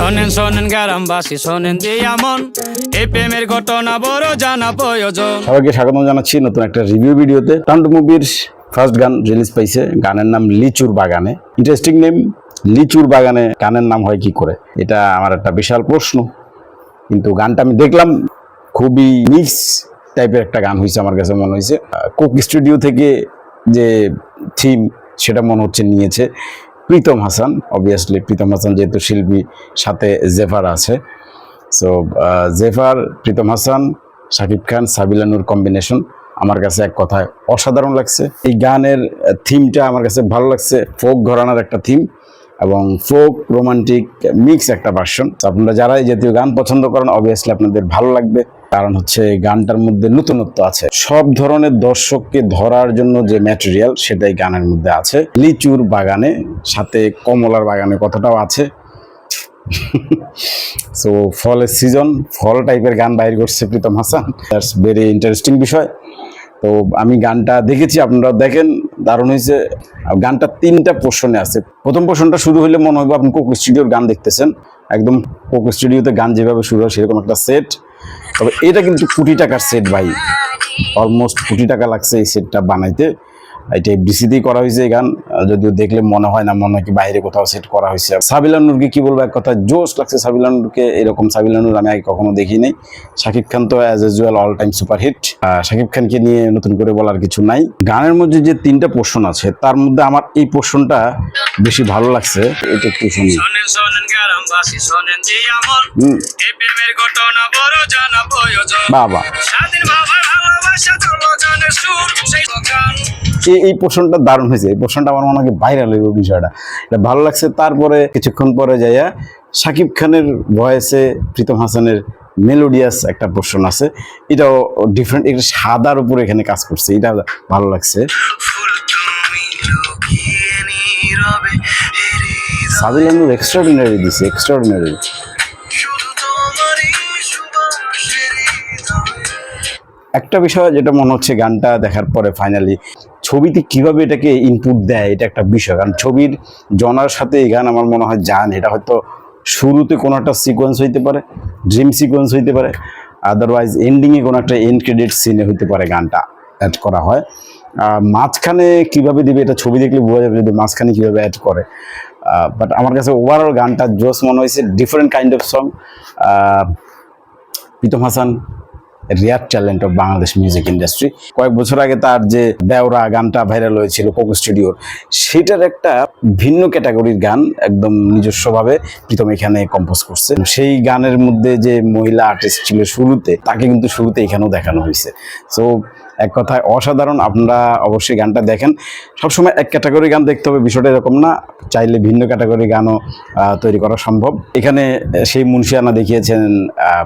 শোনেন শোনেন গ্রামবাসী, শোনেন দিয়া মন এই প্রেমের ঘটনা বড় জানা প্রয়োজন। সবাইকে স্বাগত জানাচ্ছি নতুন একটা রিভিউ ভিডিওতে। টান্টু মুভির ফার্স্ট গান রিলিজ পাইছে। গানের নাম লিচুর বাগানে। ইন্টারেস্টিং নেম লিচুর বাগানে গানের নাম হয় কি করে? এটা আমার একটা বিশাল প্রশ্ন। কিন্তু গানটা আমি দেখলাম, খুবই মিক্স টাইপের একটা গান হয়েছে আমার কাছে মনে হয়েছে কোক স্টুডিও থেকে যে থিম সেটা মনে হচ্ছে নিয়েছে। প্রীতম হাসান অবভিয়াসলি প্রীতম হাসান যেহেতু শিল্পী, সাথে জেফার আছে। সো জেফার, প্রীতম হাসান, শাকিব খান সাবিলানুর কম্বিনেশন আমার কাছে এক কথায় অসাধারণ লাগছে। এই গানের থিমটা আমার কাছে ভালো লাগছে ফোক ঘরানার একটা থিম এবং ফোক রোমান্টিক মিক্স একটা ভার্সন আপনারা যারা এই জাতীয় গান পছন্দ করেন অবভিয়াসলি আপনাদের ভালো লাগবে। কারণ হচ্ছে গানটার মধ্যে নতুনত্ব আছে। সব ধরনের দর্শককে ধরার জন্য যে ম্যাটেরিয়াল সেটাই গানের মধ্যে আছে। লিচুর বাগানে, সাথে কমলার বাগানে কথাটাও আছে। সো ফলের সিজন ফল টাইপের গান বাইর করছে Pritam Hasan. That's very interesting বিষয়। তো, আমি গানটা দেখেছি আপনারা দেখেন, দারুণ হয়েছে। গানটা তিনটা পোর্শনে আছে। প্রথম পোর্শনটা শুরু হলে মনে হবে আপনি কোক স্টুডিওর গান দেখতেছেন। একদম কোক স্টুডিওতে গান যেভাবে শুরু হয় সেরকম একটা সেট তবে এটা কিন্তু কোটি টাকার সেট ভাই। অলমোস্ট কোটি টাকা লাগছে এই সেটটা বানাইতে। এটা এফডিসিতেই করা হয়েছে এই গান। যদিও দেখলে মনে হয় না মনে হয় কি বাইরে কোথাও সেট করা হয়েছে। সাবিলানুরকে কি বলব এক কথা জোশ লাগছে সাবিলানুরকে এরকম সাবিলানুর আমি আগে কখনো দেখিনি। শাকিব খান তো as usual all time superhit Shakib খানকে নিয়ে নতুন করে বলার কিছু নাই। গানের মধ্যে যে তিনটা পোর্শন আছে তার মধ্যে আমার এই পোর্শনটা বেশি ভালো লাগছে। এটা একটু শুনি। বাবা। স্বাধীন ভাবে ভালোবাসা চলো জানে সুর সেই গান এই পোর্শনটা দারুণ হয়েছে, এই পোর্শনটা আমার মনে হয় ভাইরাল হইব বিষয়টা। এটা ভালো লাগছে। তারপরে কিছুক্ষণ পরে যাইয়া শাকিব খানের ভয়েসে প্রীতম হাসানের মেলোডিয়াস একটা পোর্শন আছে। এটাও ডিফারেন্ট একটা সাদার উপরে এখানে কাজ করছে। এটা ভালো লাগছে। সাবিলানুর এক্সট্রাঅর্ডিনারি দিছে এক্সট্রাঅর্ডিনারি একটা বিষয় যেটা মনে হচ্ছে গানটা দেখার পরে ফাইনালি ছবিতে কীভাবে এটাকে ইনপুট দেয়, এটা একটা বিষয়। কারণ ছবির জনার সাথে এই গান আমার মনে হয় যান। এটা হয়তো শুরুতে কোনো একটা সিকোয়েন্স হইতে পারে ড্রিম সিকোয়েন্স হইতে পারে আদারওয়াইজ এন্ডিংয়ে কোনো একটা এন্ড ক্রেডিট সিনে হইতে পারে গানটা অ্যাড করা হয়। মাঝখানে কীভাবে দিবে এটা ছবি দেখলে বোঝা যাবে যদি মাঝখানে কীভাবে অ্যাড করে। বাট আমার কাছে ওভারঅল গানটা জোস মনে হয়েছে different kind of song Pritam Hasan rare talent of Bangladesh music industry কয়েক বছর আগে তার যে দেওরা গানটা ভাইরাল হয়েছিল কোকো স্টুডিওর সেটার একটা ভিন্ন ক্যাটাগরির গান একদম নিজস্বভাবে প্রীতম এখানে কম্পোজ করছে। সেই গানের মধ্যে যে মহিলা আর্টিস্ট ছিল শুরুতে, তাকে কিন্তু শুরুতে এখানেও দেখানো হয়েছে। সো এক কথায় অসাধারণ, আপনারা অবশ্যই গানটা দেখেন। সবসময় এক ক্যাটাগরি গান দেখতে হবে, বিষয়টা এরকম না। চাইলে ভিন্ন ক্যাটাগরি গানও তৈরি করা সম্ভব। এখানে সেই মুন্সিয়ানা দেখিয়েছেন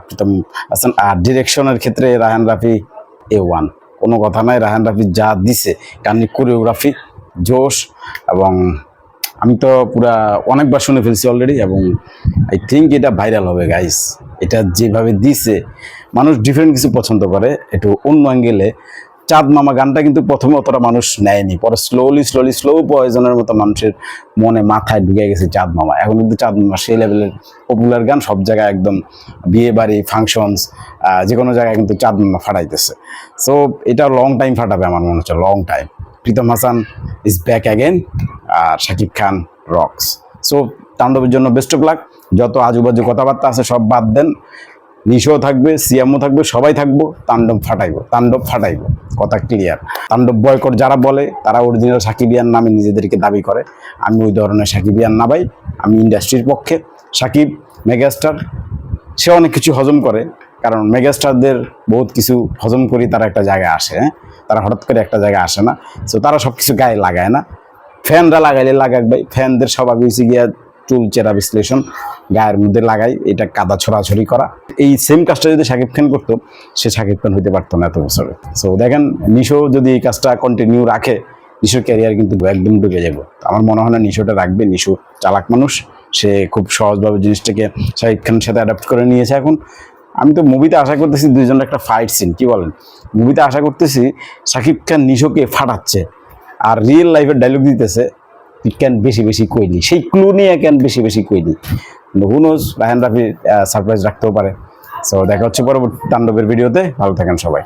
প্রীতম হাসান আর ডিরেকশনের ক্ষেত্রে রাহান রাফি এ ওয়ান কোনো কথা নাই রাহান রাফি যা দিছে, গানের কোরিওগ্রাফি জোশ, এবং আমি তো পুরা অনেকবার শুনে ফেলছি অলরেডি এবং আই থিঙ্ক এটা ভাইরাল হবে গাইস এটা যেভাবে দিছে, মানুষ ডিফারেন্ট কিছু পছন্দ করে, একটু অন্য অ্যাঙ্গেলে চাঁদ মামা গানটা কিন্তু প্রথমে অতটা মানুষ নেয়নি। পরে স্লোলি স্লোলি স্লো পয়জনের মতো মানুষের মনে, মাথায় ঢুকে গেছে চাঁদ মামা। এখন কিন্তু চাঁদ মামা সেই লেভেলের পপুলার গান সব জায়গায় একদম বিয়ে বাড়ি ফাংশনস যে কোনো জায়গায় কিন্তু চাঁদ মামা ফাটাইতেছে। সো এটা লং টাইম ফাটাবে আমার মনে হচ্ছে long time Pritam Hasan is back again R Shakib Khan rocks so তাণ্ডবের জন্য বেস্ট অফ লাক যত আজুবাজু কথাবার্তা আছে সব বাদ দেন। নিশো থাকবে সিএমও থাকবে, সবাই থাকব, তাণ্ডব ফাটাইবো তাণ্ডব ফাটাইবো, কথা ক্লিয়ার তাণ্ডব বয়কট যারা বলে, তারা অরিজিনাল সাকিবিয়ান নামে নিজেদেরকে দাবি করে। আমি ওই ধরনের সাকিবিয়ান না ভাই, আমি ইন্ডাস্ট্রির পক্ষে। সাকিব মেগাস্টার সে অনেক কিছু হজম করে, কারণ মেগাস্টারদের বহুত কিছু হজম করি তারা একটা জায়গায় আসে হ্যাঁ? তারা হঠাৎ করে একটা জায়গায় আসে না। সো তারা সব কিছু গায়ে লাগায় না। ফ্যানরা লাগাইলে লাগাক ভাই ফ্যানদের স্বভাব হয়েছে গিয়া চুল চেরা বিশ্লেষণ, গায়ের মধ্যে লাগাই, এটা কাদা ছড়াছড়ি করা। এই সেম কাজটা যদি শাকিব খান করতো, সে শাকিব খান হইতে পারতো না এত বছরে। সো দেখেন, নিশো যদি এই কাজটা কন্টিনিউ রাখে, নিশোর ক্যারিয়ার কিন্তু একদম ডুবে যাবে। আমার মনে হয় না নিশোটা রাখবে। নিশো চালাক মানুষ, সে খুব সহজভাবে জিনিসটাকে শাকিব খানের সাথে অ্যাডাপ্ট করে নিয়েছে এখন। আমি তো মুভিতে আশা করতেছি দুইজনের একটা ফাইট সিন কি বলেন? মুভিতে আশা করতেছি শাকিব খান নিশোকে ফাটাচ্ছে, আর রিয়েল লাইফের ডায়লগ দিতেছে। কেন বেশি বেশি কইলি সেই ক্লু নিয়ে কেন বেশি বেশি কইলি হুনোজ রায়হান রাফি সারপ্রাইজ রাখতেও পারে। সো দেখা হচ্ছে পরবর্তী তাণ্ডবের ভিডিওতে ভালো থাকেন সবাই।